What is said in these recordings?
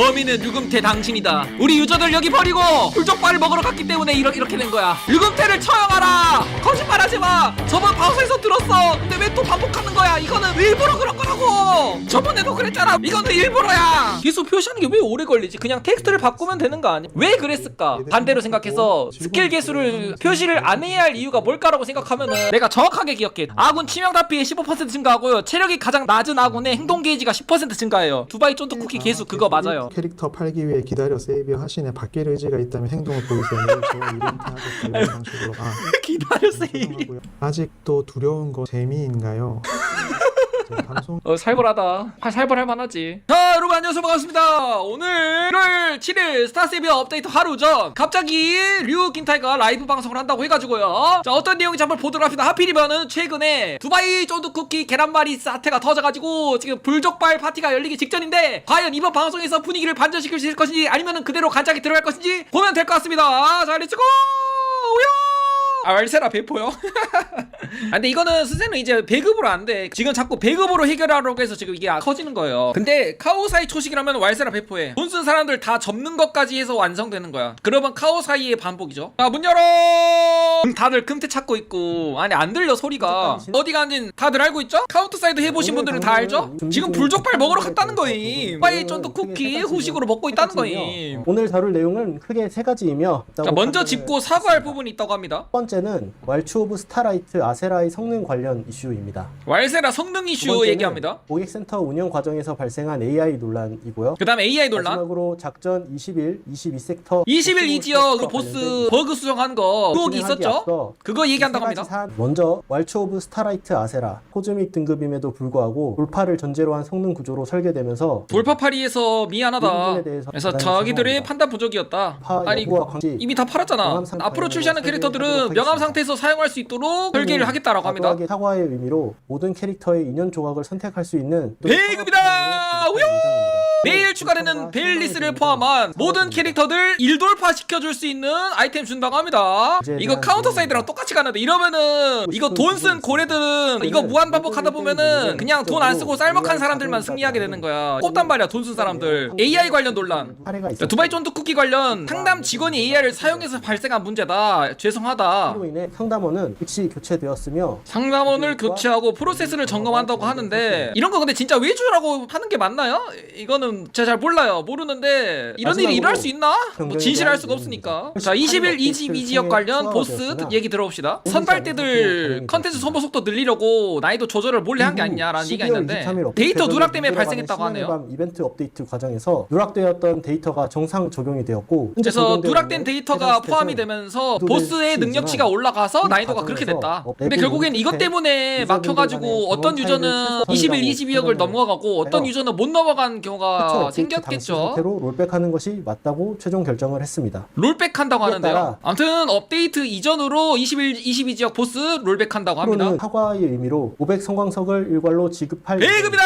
범인은 류금태 당신이다. 우리 유저들 여기 버리고 불족발을 먹으러 갔기 때문에 이러, 이렇게 된 거야. 류금태를 처형하라! 거짓말하지 마! 저번 방송에서 들었어! 근데 왜 또 반복하는 거야? 이거는 일부러 그런 거라고! 저번에도 그랬잖아. 이거는 일부러야! 계속 표시하는 게 왜 오래 걸리지? 그냥 텍스트를 바꾸면 되는 거 아니야 왜 그랬을까? 반대로 생각해서 스킬 개수를 표시를 안 해야 할 이유가 뭘까라고 생각하면은 내가 정확하게 기억해. 아군 치명타 피해 15% 증가하고요. 체력이 가장 낮은 아군의 행동 게이지가 10% 증가해요. 두바이 쫀득 쿠키 개수 그거 맞아요 캐릭터 팔기 위해 기다려 세이비어 하시네 바뀔 의지가 있다면 행동을 보이세요. 내일 저 이벤트 하겠습니다. 이런 방식으로 아, 기다렸어요 죄송하고요. 아직도 두려운 거 재미인가요? 제 방송 어 살벌하다. 아, 살벌할 만하지. 자 여러분 안녕하세요. 반갑습니다. 오늘 1월 7일 스타세비어 업데이트 하루 전 갑자기 류 긴타이가 라이브 방송을 한다고 해가지고요. 자 어떤 내용인지 한번 보도록 합시다. 하필이면은 최근에 두바이 쫀득쿠키 계란말이 사태가 터져가지고 지금 불족발 파티가 열리기 직전인데 과연 이번 방송에서 분위기를 반전시킬 수 있을 것인지 아니면은 그대로 간장이 들어갈 것인지 보면 될 것 같습니다. 자 렛츠고! 우요 아 월세라 배포요? 아 근데 이거는 스세는 이제 배급으로 안 돼. 지금 자꾸 배급으로 해결하려고 해서 지금 이게 커지는 거예요. 근데 카오사이 초식이라면 월세라 배포해. 돈 쓴 사람들 다 접는 것까지 해서 완성되는 거야. 그러면 카오사이의 반복이죠. 아문 열어. 음, 다들 금태 찾고 있고 아니 안 들려 소리가 어디 간진 다들 알고 있죠? 카운터 사이드 해보신 분들은 다 알죠? 지금 불족발 먹으러 갔다는 거임. 파이 쫀득 쿠키 후식으로 먹고 있다는 거임. 오늘 다룰 내용은 크게 세 가지이며 자 먼저 짚고 사과할 부분이 있다고 합니다. 첫 번째는 왈츠 오브 스타라이트 아세 라의 성능 관련 이슈입니다. 왈세라 성능 두 이슈 번째는 얘기합니다. 고객센터 운영 과정에서 발생한 AI 논란이고요. 그 다음에 AI 논란. 마지막으로 작전 21, 22섹터 20일 이 지역 그 보스 버그 수정한 거 의혹이 있었죠? 그거 얘기한다고 합니다. 먼저 왈츠 오브 스타라이트 아세라 코즈믹 등급임에도 불구하고 돌파를 전제로 한 성능 구조로 설계되면서 돌파 파리에서 이 미안하다. 그래서 자기들의. 판단 부족이었다. 파 아니 여부와 관계 이미 다 팔았잖아. 명함 상태 앞으로 출시하는 설계하도록 캐릭터들은 명함 하겠습니다. 상태에서 사용할 수 있도록 설계를 하겠다라고 합니다. 과도하게 사과의 의미로 모든 캐릭터의 인연 조각을 선택할 수 있는 배급이다! 우요! 내일 네, 추가되는 벨리스를 포함한 모든 캐릭터들 일돌파 시켜줄 수 있는 아이템 준다고 합니다. 이거 카운터. 사이드랑 똑같이 가는데 이러면은 이거 돈 쓴 고래들은 이거 무한 반복하다 보면은 그냥 돈 안 쓰고 쌀먹한 사람들만 승리하게 되는 거야. 꼽단 말이야 돈 쓴 사람들. AI 관련 논란. 두바이 쫀득 쿠키 관련 상담 직원이 AI를 사용해서 발생한 문제다. 죄송하다. 상담원은 즉시 교체되었 으며 상담원을 교체하고 프로세스를 점검한다고 하는데 이런 거 근데 진짜 외주라고 하는 게 맞나요? 이거는 제가 잘 몰라요. 모르는데 이런 일이 일어날 수 있나? 뭐 진실할 수가 없으니까. 자, 20일 22 업데이트를 지역 관련 보스 얘기 들어봅시다. 선발대들 컨텐츠. 소모 속도 늘리려고 난이도 조절을 몰래 한 게 아니냐라는 얘기가 있는데 데이터 누락 때문에 발생했다고 하네요. 이벤트 업데이트 과정에서 누락되었던 데이터가 정상 적용이 되었고 그래서 누락된 데이터가 포함이 되면서 보스의 수 능력치가 올라가서 이 난이도가 그렇게 됐다. 어, 근데 결국엔 이것 모집해 때문에 막혀가지고 어떤 유저는 차이를 21, 최소화한다고 22억을 판단을 넘어가고 어떤. 유저는 못 넘어간 경우가 최초 업데이트 당시 생겼겠죠. 상태로 롤백하는 것이 맞다고 최종 결정을 했습니다. 롤백 한다고 이에 하는데요. 아무튼 업데이트 이전으로 21, 22지역 보스 롤백 한다고 합니다. 사과의 의미로 500 성광석을 일괄로 지급할 배급이다!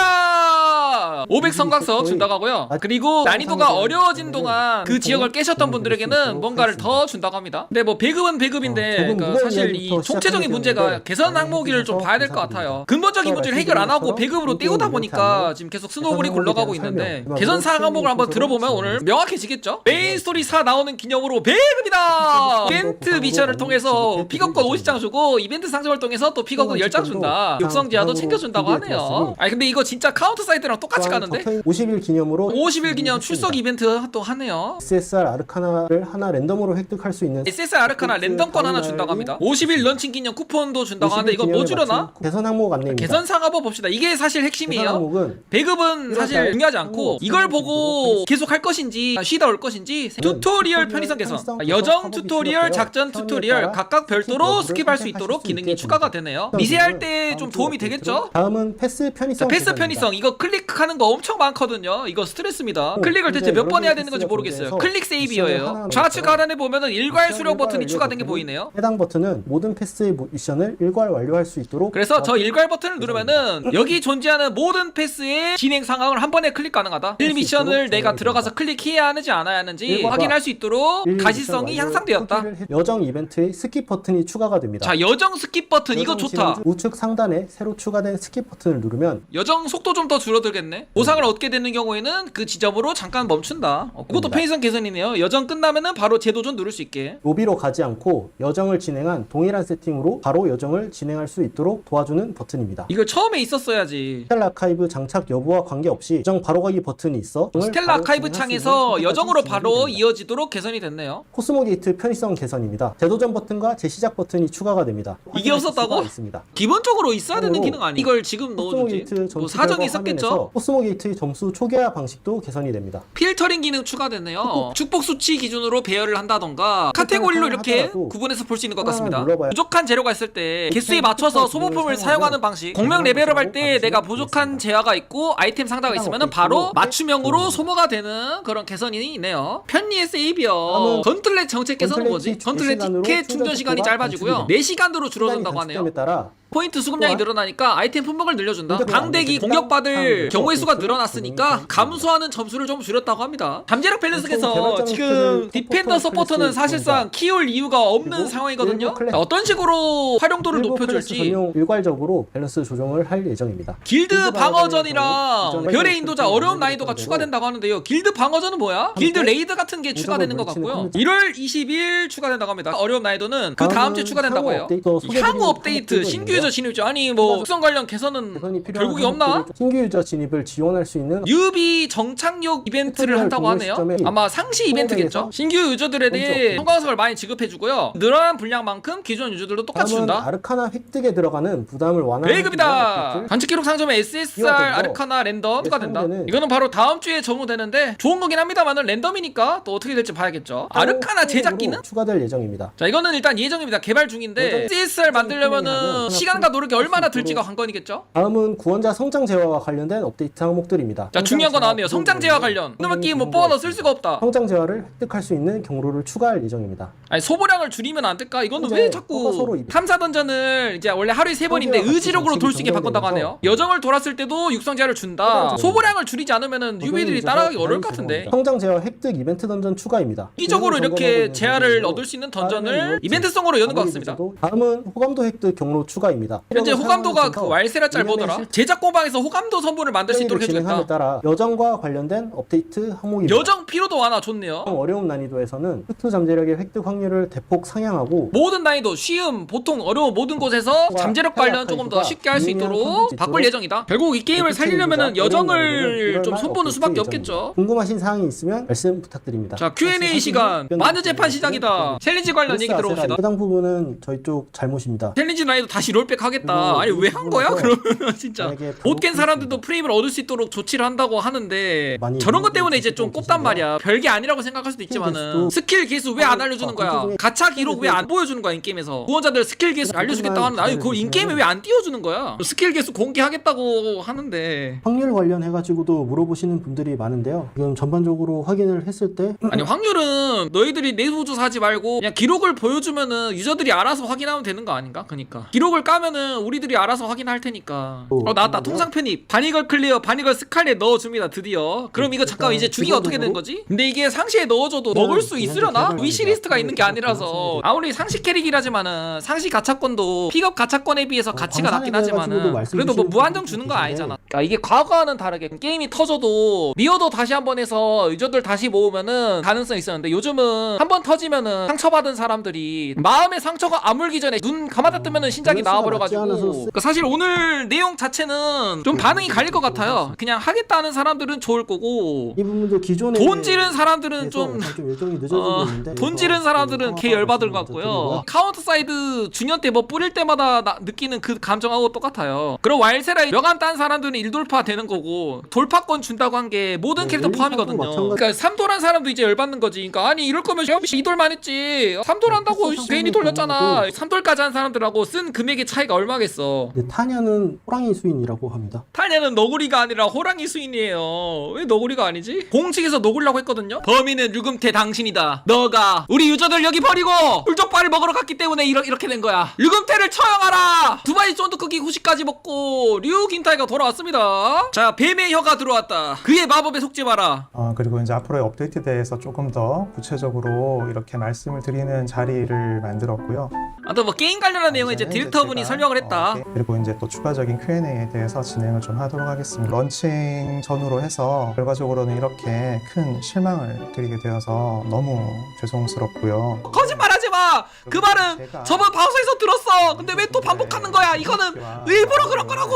500 성각석 준다고 하고요. 아, 그리고 난이도가 어려워진 동안 그 지역을 깨셨던 분들에게는 뭔가를 더 준다고 합니다. 근데 뭐 배급은 어, 배급인데 그 무거운 사실 이 총체적인 문제가 개선 항목을 좀 봐야 될 것 같아요. 근본적인 문제를 해결 안 하고 배급으로 띄우다 보니까 지금 계속 스노우볼이 굴러가고 있는데 개선 사항 항목을 한번 들어보면 오늘 명확해지겠죠? 메인 스토리 4 나오는 기념으로 배급이다! 이벤트 미션을 통해서 픽업권 50장 주고 이벤트 상점을 통해서 또 픽업권 10장 준다. 육성 지하도 챙겨준다고 하네요. 아니 근데 이거 진짜 카운터 사이트랑 똑같이 가는데? 50일 기념으로 50일 기념 출석 이벤트 또 하네요. SSR 아르카나를 하나 랜덤으로 획득할 수 있는 SSR 아르카나 랜덤권 하나 준다고 합니다. 50일 런칭 기념 쿠폰도 준다고 하는데 50일 이거 뭐 주려나? 개선 항목 안내입니다. 개선 상한번 봅시다. 이게 사실 핵심이에요. 배급은 사실 중요하지 않고 이걸 보고 계속 할 것인지 쉬다 올 것인지 튜토리얼 편의성 개선 여정 튜토리얼 작전 튜토리얼 각각 별도로 스킵할 수 있도록 기능이 추가가 되네요 미세할 때 좀 도움이 되겠죠? 다음은 패스 자, 편의성 패스. 편의성 이거 클릭 하는 거 엄청 많거든요 이거 스트레스입니다 어, 클릭을 대체 몇 번 해야 되는 건지 패스가 모르겠어요 클릭 세이비어예요 하나하나 좌측 하단에 보면은 일괄 수령 버튼이 추가된 게 보이네요 해당 버튼은 모든 패스의 미션을 일괄 완료할 수 있도록 그래서 저 일괄 버튼을 누르면은 여기 존재하는 모든 패스의 진행 상황을 한 번에 클릭 가능하다. 1 미션을 내가 들어가서 클릭해야 하는지 안 해야 하는지 확인할 수 있도록 일 가시성이 향상되었다. 여정 이벤트의 스킵 버튼이 추가가 됩니다. 자, 여정 스킵 버튼 이거 좋다. 우측 상단에 새로 추가된 스킵 버튼을 누르면 여정 속도 좀 더 줄어들 모르겠네. 보상을 얻게 되는 경우에는 그 지점으로 잠깐 멈춘다. 어, 그것도 됩니다. 편의성 개선이네요. 여정 끝나면은 바로 재도전 누를 수 있게. 로비로 가지 않고 여정을 진행한 동일한 세팅으로 바로 여정을 진행할 수 있도록 도와주는 버튼입니다. 이걸 처음에 있었어야지. 스텔라 아카이브 장착 여부와 관계없이 여정 바로 가기 버튼이 있어 스텔라 아카이브 창에서 여정으로 바로 이어 이어지도록 개선이 됐네요. 코스모 게이트 편의성 개선입니다. 재도전 버튼과 재시작 버튼이 추가가 됩니다. 이게 확인하실 없었다고? 수가 있습니다. 기본적으로 있어야 되는 기능 아니? 이걸 지금 코스모 넣어주지. 게이트 뭐 사정이 결과 있었겠죠. 화면에서 코스모 게이트의 점수 초기화 방식도 개선이 됩니다. 필터링 기능 추가됐네요. 축복 수치 기준으로 배열을 한다던가 카테고리로 이렇게 구분해서 볼 수 있는 것 같습니다. 부족한 재료가 있을 때 개수에 맞춰서 소모품을 사용하는 방식. 공명 레벨업 할 때 내가 부족한 재화가 있고 아이템 상자가 있으면 바로 맞춤형으로 소모가 되는 그런 개선이 있네요. 편리의 세이비어. 건틀렛 정책 개선은 뭐지? 건틀렛 티켓 충전 시간이 짧아지고요. 속도가 4시간으로 줄어든다고 하네요. 따라 포인트 수급량이 또한 늘어나니까 아이템 품목을 늘려준다. 방대기 그거 공격받을 안 경우의 수가. 늘어났으니까 감소하는 점수를 좀 줄였다고 합니다. 잠재력 밸런스에서 지금 디펜더 서포터 서포터는 사실상. 키울 이유가 없는 상황이거든요. 자, 어떤 식으로 활용도를 높여줄지 일괄적으로 밸런스 조정을 할 예정입니다. 길드 방어전이랑 방어전이 별의 인도자 어려운 난이도가 추가된다고 하는데요. 길드 방어전은 뭐야? 길드 레이드 같은 게 추가되는 것 같고요. 컴퓨터. 1월 20일 추가된다고 합니다. 어려운 난이도는 그 다음 주에 추가된다고 해요. 업데이트 향후 업데이트項目 신규. 유저 진입죠. 아니 뭐 특성 관련 개선은 개선이 필요한 결국이 없나? 신규 유저 진입을 지원할 수 있는 유비 정착력 이벤트를 한다고 하네요. 아마 상시 이벤트겠죠. 신규 유저들에 대해 먼저 성광석을 많이 지급해주고요. 늘어난 분량만큼 기존 유저들도 똑같이 다음은 준다. 아르카나 획득에 들어가는 부담을 완화하는 레이급이다. 관측 기록 상점에 SSR 아르카나 랜덤 추가된다. 이거는 바로 다음 주에 적용되는데 좋은 거긴 합니다만은 랜덤이니까 또 어떻게 될지 봐야겠죠. 아르카나 제작기는? 추가될 예정입니다. 자 이거는 일단 예정입니다. 개발 중인데 SSR 만들려면은 하면 시간과 노력이 얼마나 들지가 관건이겠죠. 다음은 구원자 성장 재화와 관련된 업데이트 항목들입니다. 자 중요한 거 성장 나왔네요. 성장 재화 부분은 관련. 그놈의 게임 뭐 뽑아넣어 쓸 수가 없다. 성장 재화를 획득할 수 있는 경로를 추가할 예정입니다. 아니 소보량을 줄이면 안 될까? 이거는 왜 자꾸 탐사 던전을 이제 원래 하루에 세 번인데 의지력으로 돌 수 있게 바꾼다고 하네요. 여정을 돌았을 때도 육성자를 준다. 성장 소보량을 줄이지 않으면은 유비들이 적용이 따라가기 어려울 것 같은데. 성장 재화 획득 이벤트 던전 추가입니다. 이적으로 이렇게 있는 얻을 수 있는 던전을 이벤트성으로 여는 것 같습니다. 다음은 호감도 획득 경로 추가 입니다. 현재 호감도가 그 왈세라 짤 이념의 보더라. 실- 제작 공방에서 호감도 선분을 만들 수 있도록 해주겠다. 따라 여정과 관련된 업데이트 항목입니다. 여정 피로도 완화 좋네요. 어려운 난이도에서는 흑투 잠재력의 획득 확률을 대폭 상향하고 모든 난이도 쉬움, 보통 어려운 모든 곳에서 잠재력 관련 조금 더 쉽게 할 수 있도록 바꿀 예정이다. 결국 이 게임을 살리려면은 여정을 좀 손보는 수밖에 없겠죠. 궁금하신 사항이 있으면 말씀 부탁드립니다. 자 Q&A 시간 마녀 재판 시작이다. 챌린지 관련 얘기 들어봅시다. 해당 부분은 저희 쪽 잘못입니다. 챌린지 난이도 다시 롤백 하겠다. 이거 아니 왜 한 거야? 부분에서 그러면은 진짜 못 깬 사람들도 프레임을 얻을 수 있도록 조치를 한다고 하는데 저런 것 때문에 이제 좀 꼽단. 말이야. 별게 아니라고 생각할 수도 있지만은 스킬 개수 왜안 어, 알려주는 어, 거야? 그중에 가차 기록 왜 안 보여주는 거야 인게임에서? 후원자들 스킬 개수 알려주겠다고 하는데 아니 그걸 인게임에 왜 안 띄워주는 거야? 스킬 개수 공개하겠다고 하는데 확률 관련해 가지고도 물어보시는 분들이 많은데요. 지금 전반적으로 확인을 했을 때 아니 확률은 너희들이 내부 조사하지 말고 그냥 기록을 보여주면은 유저들이 알아서 확인하면 되는 거 아닌가? 그니까 기록을 까 면은 우리들이 알아서 확인할 테니까. 어, 어 나왔다? 통상 편입 바니걸 클리어 바니걸 스칼렛 넣어줍니다. 드디어. 그럼 이거 잠깐 이제 주기가 어떻게 되는 기본적으로 거지? 근데 이게 상시에 넣어줘도 그냥 먹을 수 있으려나? 개발입니다. 위시 리스트가 있는 게 그냥 아니라서. 아무리 상시 캐릭이라 지만은 상시 가차권도 픽업 가차권에 비해서 어, 가치가 낮긴 하지만은 그래도 뭐 무한정 주는 거 아니잖아. 그러니까 이게 과거와는 다르게 게임이 터져도 리어도 다시 한 번 해서 유저들 다시 모으면은 가능성이 있었는데 요즘은 한 번 터지면은 상처받은 사람들이 마음의 상처가 아물기 전에 눈 감았다 뜨면은 신작이 나와버려가지고 쓰- 그러니까 사실 오늘 내용 자체는 좀 반응이 갈릴 것 같아요 그냥 하겠다는 사람들은 좋을 거고 이 부분도 기존에 돈 지른 사람들은 좀 좀 일정이 늦어지고 어, 있는데 돈 지른 사람들은 좀개 열받을 것 같고요. 카운터 사이드 중년 때 뭐 뿌릴 때마다 나- 느끼는 그 감정하고 똑같아요. 그럼 와일세라 명함 딴 사람들은 일돌파 되는 거고 돌파권 준다고 한 게 모든 네, 캐릭터 일일파도 포함이거든요. 마찬가지. 그러니까 삼돌한 사람도 이제 열받는 거지. 그러니까 아니 이럴 거면 씨 이돌만 했지. 삼돌 한다고 그래서 괜히 상품이 돌렸잖아. 삼돌까지 한 사람들하고 쓴 금액의 차이가 얼마겠어. 근데 타냐는 호랑이 수인이라고 합니다. 타냐는 너구리가 아니라 호랑이 수인이에요. 왜 너구리가 아니지? 공식에서 녹으려고 했거든요. 범인은 류금태 당신이다. 너가 우리 유저들 여기 버리고 불족발을 먹으러 갔기 때문에 이러, 이렇게 된 거야. 류금태를 처형하라. 두바이 쫀득크기 후식까지 먹고 류긴타이가 돌아왔습니다. 자 뱀의 혀가 들어왔다. 그의 마법에 속지 마라. 어, 그리고 이제 앞으로의 업데이트에 대해서 조금 더 구체적으로 이렇게 말씀을 드리는 자리를 만들었고요. 아무튼 뭐 게임 관련한 내용은 이제 이제는 이제 딜터분이 설명을 했다. 어, 그리고 이제 또 추가적인 Q&A에 대해서 진행을 좀 하도록 하겠습니다. 런칭 전후로 해서 결과적으로는 이렇게 큰 실망을 드리게 되어서 너무 죄송스럽고요. 거짓말하지 마. 그 말은 제가 저번 방송에서 들었어. 근데 왜 또 반복하는 거야? 이거는 일부러 그런 거라고.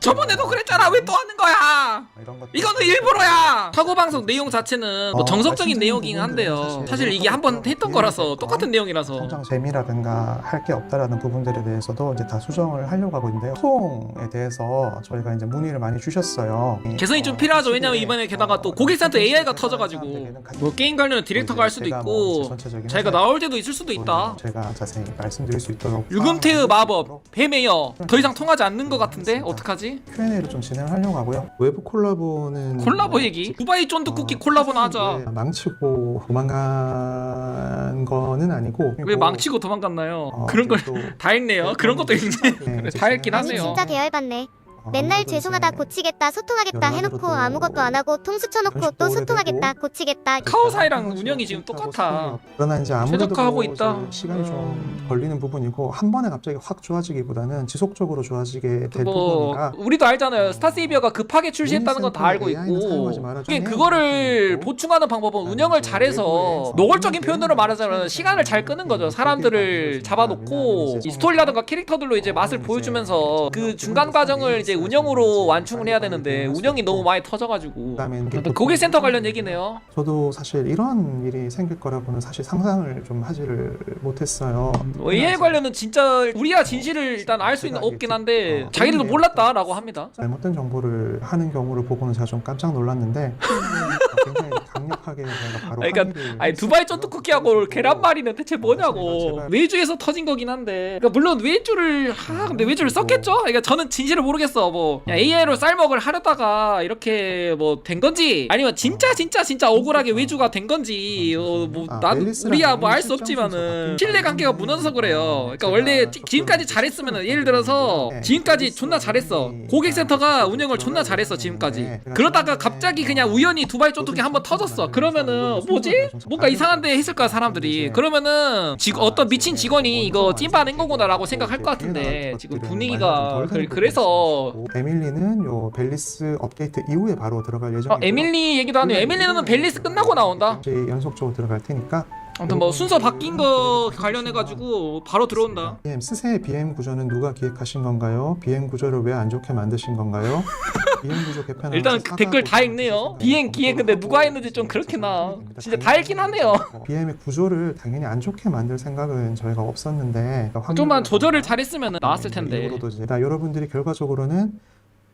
저번에도 그랬잖아. 왜 또 하는 거야? 이런 것들 이거는 일부러야. 사고 방송 내용 자체는 뭐 어, 정석적인 내용이긴 한데요. 사실 이게 한 번 했던 거라서 똑같은 내용이라서. 성장 재미라든가 할 게 없다라는 부분들에 대해서도 이제 다 수정을 하려고 하고 있는데요. 소통에 대해서 저희가 이제 문의를 많이 주셨어요. 개선이 좀 어, 필요하죠. 왜냐면 이번에 게다가 어, 또 고객센터 AI가 터져가지고 뭐 게임 관련 디렉터가 할 수도 뭐 있고 제 전체적인 자기가 나올 때도 있을 수도 있다. 제가 자세히 말씀드릴 수 있도록 유금태의 마법 뱀에요. 더 이상 통하지 않는 것 같은데 어 떡하지? Q&A를 좀 진행하려고 하고요. 외부 콜라보는 콜라보 얘기. 두바이 쫀득 쿠키 어, 콜라보나 하자. 왜 망치고 도망간 거는 아니고 왜 망치고 도망갔나요? 어, 그런 걸 또 다 읽네요. 그런 것도 읽네. 네, 다 읽긴 진행을 하네요. 진짜 계열받네. 어, 맨날 죄송하다 이제 고치겠다 소통하겠다 해놓고 아무것도 안 하고 통수 쳐놓고 또 소통하겠다 고치겠다 카오사이랑 운영이 지금 똑같아. 그러나 이제 아무래도 최적화하고 뭐 있다. 시간이 좀 음. 걸리는 부분이고 한 번에 갑자기 확 좋아지기보다는 지속적으로 좋아지게 될 뭐 부분이라 우리도 알잖아요. 스타세이비어가 급하게 출시했다는 건 다 알고 AI는 사용하지 있고 말아줘. 해야 그거를. 보충하는 방법은 운영을 잘해서 노골적인 표현으로 말하자면 시간을 잘 끄는 거죠. 사람들을 잡아놓고 이 스토리라든가 캐릭터들로 이제 맛을 보여주면서 그 중간 과정을 이제 운영으로 완충을 해야 되는데 운영이 너무 많이 터져가지고 고객센터 관련 얘기네요. 저도 사실 이런 일이 생길 거라고는 사실 상상을 좀 하지를 못했어요. 뭐 AI 관련은 진짜 우리야 진실을 일단 알 수 있는 없긴 한데 자기들도 몰랐다라고 합니다. 잘못된 정보를 하는 경우를 보고는 제가 좀 깜짝 놀랐는데 굉장히 강력하게 저희가 바로 그러니까 아니 두바이 쫀득 쿠키하고 계란말이는 대체 뭐냐고. 외주에서 터진 거긴 한데 그러니까 물론 외주를 하 근데 외주를 썼겠죠? 그러니까 저는 진실을 모르겠어 뭐 AI로 쌀먹을 하려다가 이렇게 뭐 된 건지 아니면 진짜 진짜 진짜 억울하게 외주가 된 건지 어, 아, 뭐난 우리야 뭐 알 수 없지만은 신뢰 관계가 무너져서 그래요. 그러니까 원래 지- 지금까지 잘했으면은 예를 들어서 지금까지 존나 잘했어. 고객센터가 운영을 존나 잘했어 지금까지. 그러다가 갑자기 그냥 우연히 두바이 쫀득이 한번 터졌어. 그러면은 뭐지? 뭔가 이상한데 했을 거야 사람들이. 그러면은 직- 어떤 미친 직원이 이거 찐빠낸 거구나라고 생각할 것 같은데 지금 분위기가 그- 그래서 에밀리는 요 벨리스 업데이트 이후에 바로 들어갈 예정이고 어, 에밀리 얘기도 하네요. 에밀리는 벨리스 끝나고 나온다? 연속적으로 들어갈 테니까 아무튼 뭐 순서 바뀐 거 관련해가지고 바로 들어온다 BM 스세 BM 구조는 누가 기획하신 건가요? BM 구조를 왜 안 좋게 만드신 건가요? BM 구조 개편 일단 그 댓글 다 읽네요 비행 기획 근데 누가 했는지 좀 그렇긴 하 진짜 다 읽긴 하네요 BM의 구조를 당연히 안 좋게 만들 생각은 저희가 없었는데 그러니까 좀만 조절을 잘했으면 나왔을 텐데 이후로도 이제 나 여러분들이 결과적으로는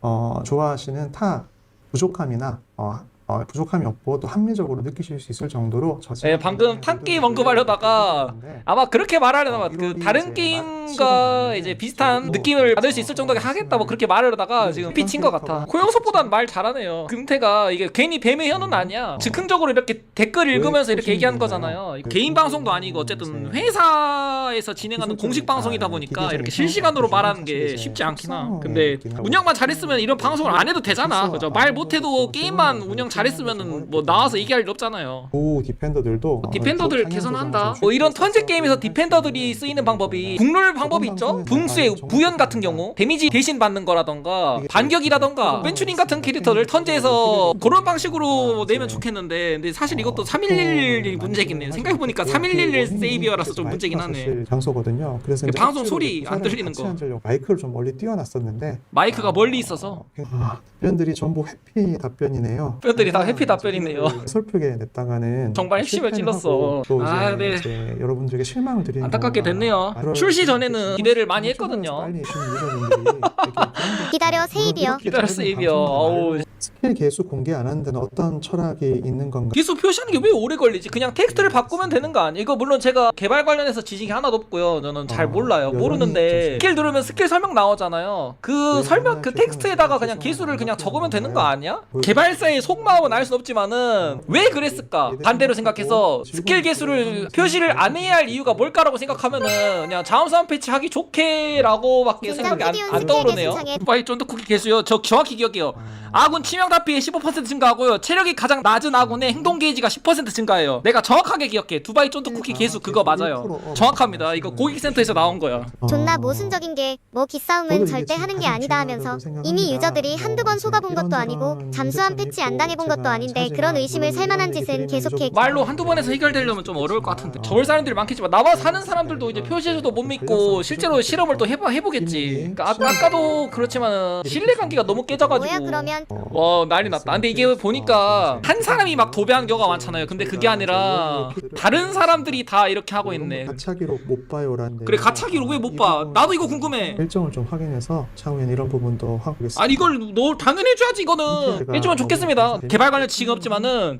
어, 좋아하시는 타 부족함이나 어, 어, 부족함이 없고 또 합리적으로 느끼실 수 있을 정도로 저지 네, 방금 탄 게임 언급하려다가 아마 그렇게 말하려다가 그 다른 게임과 이제 비슷한 느낌을 받을 수 있을 정도게 하겠다 뭐 그렇게 말하려다가 지금 피친 것 같아. 코영석보단 말 잘하네요. 금태가 이게 괜히 뱀의 현은 아니야. 즉흥적으로 이렇게 댓글 읽으면서 이렇게 얘기하는 거잖아요. 개인 방송도 아니고 어쨌든 회사에서 진행하는 공식 방송이다 보니까 이렇게 실시간으로 말하는 게 쉽지 않긴 하. 근데 운영만 잘했으면 이런 방송을 안 해도 되잖아. 그죠? 말 못해도 게임만 운영 잘했으면은 뭐 나와서 얘기할 일 없잖아요 오 디펜더들도 어, 디펜더들 또 개선한다. 뭐 이런 턴제 게임에서 좀 디펜더들이 쓰이는 방법이 국룰 방법이 있죠. 붕수의 부연 같은 경우 데미지 대신 받는 거라던가 반격이라던가 왼추닝 같은 캐릭터를 턴제에서 그런 방식으로 내면 좋겠는데 근데 사실 이것도 311이 문제긴 해. 생각해 보니까 311 세이비어라서 좀 문제긴 하네. 장소거든요. 그래서 그 방송 소리 안 들리는 거. 마이크를 좀 멀리 띄워놨었는데 마이크가 멀리 있어서 아, 답변들이 전부 회피 답변이네요. 답변들이 다 회피 답변이네요. 슬프게 냈다가는 정말 핵심을 찔렀어. 하고 또 이제, 아, 네. 이제 여러분들에게 실망을 드리는 안타깝게 경우가 됐네요. 많아요. 출시 전에는 기대를 많이 했거든요. 빨리 유저분들이 이렇게 기다려 세이비어 이렇게 기다려 짧은 세이비어. 방송을 어우. 스킬 개수 공개 안 하는 데는 어떤 철학이 있는 건가? 기수 표시하는 게 왜 오래 걸리지? 그냥 텍스트를 바꾸면 되는 거 아니야? 이거 물론 제가 개발 관련해서 지식이 하나도 없고요. 저는 잘 어, 몰라요. 모르는데 좀- 스킬 누르면 스킬 설명 나오잖아요. 그 네, 설명 그 텍스트에다가. 그냥 개수를 그냥 적으면 되는 거. 아니야? 개발사의 속마음은 알 수 없지만은 왜 그랬을까? 반대로 생각해서 스킬 개수를 표시를 안 해야 할 이유가 뭘까라고 생각하면은 그냥 자음사음 패치 하기 좋게라고밖에 생각이 안, 안 떠오르네요. 개수 창에 두바이 쫀득 쿠키 개수요. 저 정확히 기억해요. 아군 치명타피 15% 증가하고요. 체력이 가장 낮은 아군의 행동 게이지가 10% 증가해요. 내가 정확하게 기억해. 두바이 쫀득 쿠키 개수 그거 맞아요. 정확합니다. 이거 고객센터에서 나온 거야. 존나 어, 모순적인 게 뭐 기싸움은 절대 하는 게 아니다 하면서. 이미 유저들이 한두 번뭐 속아본 것도 아니고 잠수함 패치 안 당해본 것도 아닌데 그런 의심을 살 만한 짓은 계속해 좀 말로 한두 번에서 해결되려면 좀 어려울 것 같은데 저울 사람들이 많겠지만 나와 사는 사람들도 이제 표시에서도 못 믿고 실제로 실험을 또 해봐, 해보겠지 그러니까 아, 아까도 그렇지만 신뢰관계가 너무 깨져가지고 뭐야 그러면 와 난리 났다. 근데 이게 보니까 한 사람이 막 도배한 경우가 많잖아요. 근데 그게 아니라 다른 사람들이 다 이렇게 하고 있네. 가차기로 못 봐요라는데 그래 가차기로 왜 못 봐? 나도 이거 궁금해. 일정을 좀 확인해서 차후엔 이런 부분도 하겠습니다. 아니 이걸 너 당연히 해줘야지 이거는. 해주면 좋겠습니다. 개발 관련 지금 없지만은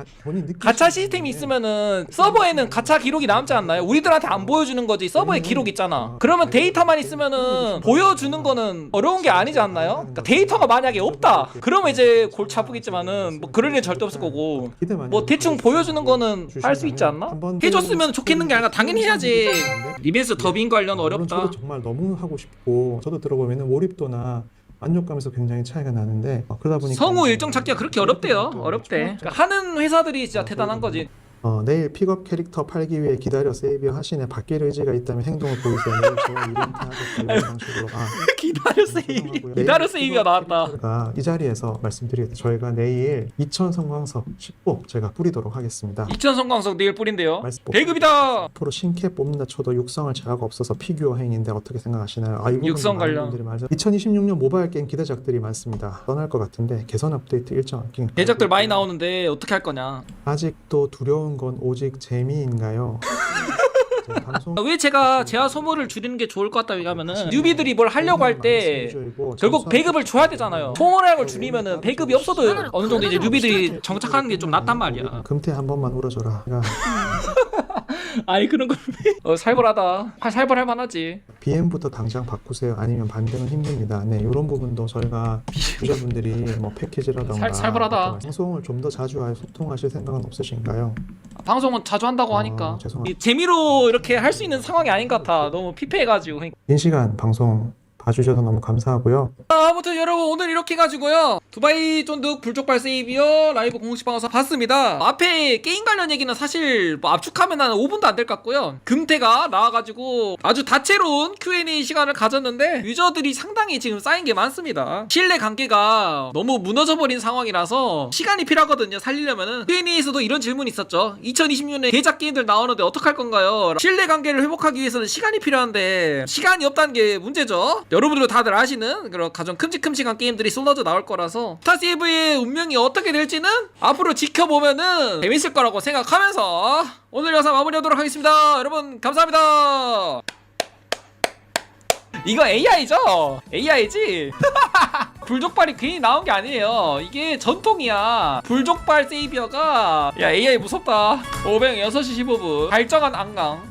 가차 시스템이 있으면은 서버에는 가차 기록이 남지 않나요? 우리들한테 안 보여주는 거지. 서버에 기록 있잖아. 그러면 데이터만 있으면은 보여주는 거는 어려운 게 아니지 않나요? 그러니까 데이터가 만약에 없다. 그러면 이제 골치 아프겠지만은 뭐 그럴 일 절대 없을 거고. 뭐 대충 보여주는 거는 할 수 있지 않나? 해줬으면 좋겠는 게 아니라 당연히 해야지. 리벤스 더빙 관련 어렵다. 정말 너무 하고 싶고 저도 들어보면은 몰입도나 만족감에서 굉장히 차이가 나는데 어, 그러다 보니까 성우 일정 찾기가 그렇게 어렵대요. 어렵대. 그러니까 하는 회사들이 진짜 대단한 거지. 어, 내일 픽업 캐릭터 팔기 위해 기다려 세이비어 하시네 바뀔 의지가 있다면 행동을 보이세요. 내일 저와 이벤트 하겠다 이런 방식으로 아, 기다려 세이비. 기다려 세이비가 나왔다. 제가 이 자리에서 말씀드리겠습니다. 저희가 내일 2000 성광석 10호 제가 뿌리도록 하겠습니다. 2000 성광석 내일 뿌린대요. 말씀- 배급이다. 앞으로 신캐 뽑는다 쳐도 육성을 제가 없어서 피규어 행인데 어떻게 생각하시나요? 아, 이 육성 많은 관련. 분들이 많아서 2026년 모바일 게임 기대작들이 많습니다. 떠날 것 같은데 개선 업데이트 일정 안 끼는 대작들 많이 나오는데 어떻게 할 거냐? 아직도 두려운 건 오직 재미인가요? 제 방송 왜 제가 제화 소모를 줄이는 게 좋을 것 같다 얘기하면은 뉴비들이 뭘 하려고 할 때 결국 배급을 줘야 되잖아요. 소모량을 줄이면은 배급이 없어도 어느 정도 이제 뉴비들이 정착하는 게 좀 낫단 말이야. 금태 한 번만 울어줘라. 제가 아니 그런 거 어, 살벌하다. 하- 살벌할 만하지. BM부터 당장 바꾸세요. 아니면 반대는 힘듭니다. 네, 이런 부분도 저희가 유저분들이 뭐 패키지라던가 살- 살벌하다. 방송을 좀 더 자주 소통하실 생각은 없으신가요? 방송은 자주 한다고 어, 하니까 죄송합니다. 이 재미로 이렇게 할 수 있는 상황이 아닌 것 같아. 너무 피폐해가지고. 긴 시간 방송 봐주셔서 너무 감사하고요. 아, 아무튼 여러분 오늘 이렇게 해가지고요. 두바이 쫀득 불족 발 세이비어 라이브 공식 방송 봤습니다. 앞에 게임 관련 얘기는 사실 뭐 압축하면 한 5분도 안 될 것 같고요. 금태가 나와가지고 아주 다채로운 Q&A 시간을 가졌는데 유저들이 상당히 지금 쌓인 게 많습니다. 신뢰 관계가 너무 무너져버린 상황이라서 시간이 필요하거든요 살리려면은. Q&A에서도 이런 질문이 있었죠. 2026년에 대작 게임들 나오는데 어떡할 건가요? 신뢰 관계를 회복하기 위해서는 시간이 필요한데 시간이 없다는 게 문제죠 여러분들도 다들 아시는 그런 가장 큼직큼직한 게임들이 쏟아져 나올 거라서 스타세이브의 운명이 어떻게 될지는 앞으로 지켜보면은 재밌을 거라고 생각하면서 오늘 영상 마무리하도록 하겠습니다 여러분 감사합니다 이거 AI죠? AI지? 불족발이 괜히 나온 게 아니에요. 이게 전통이야. 불족발 세이비어가 야 AI 무섭다. 506시 15분 발정한 안강.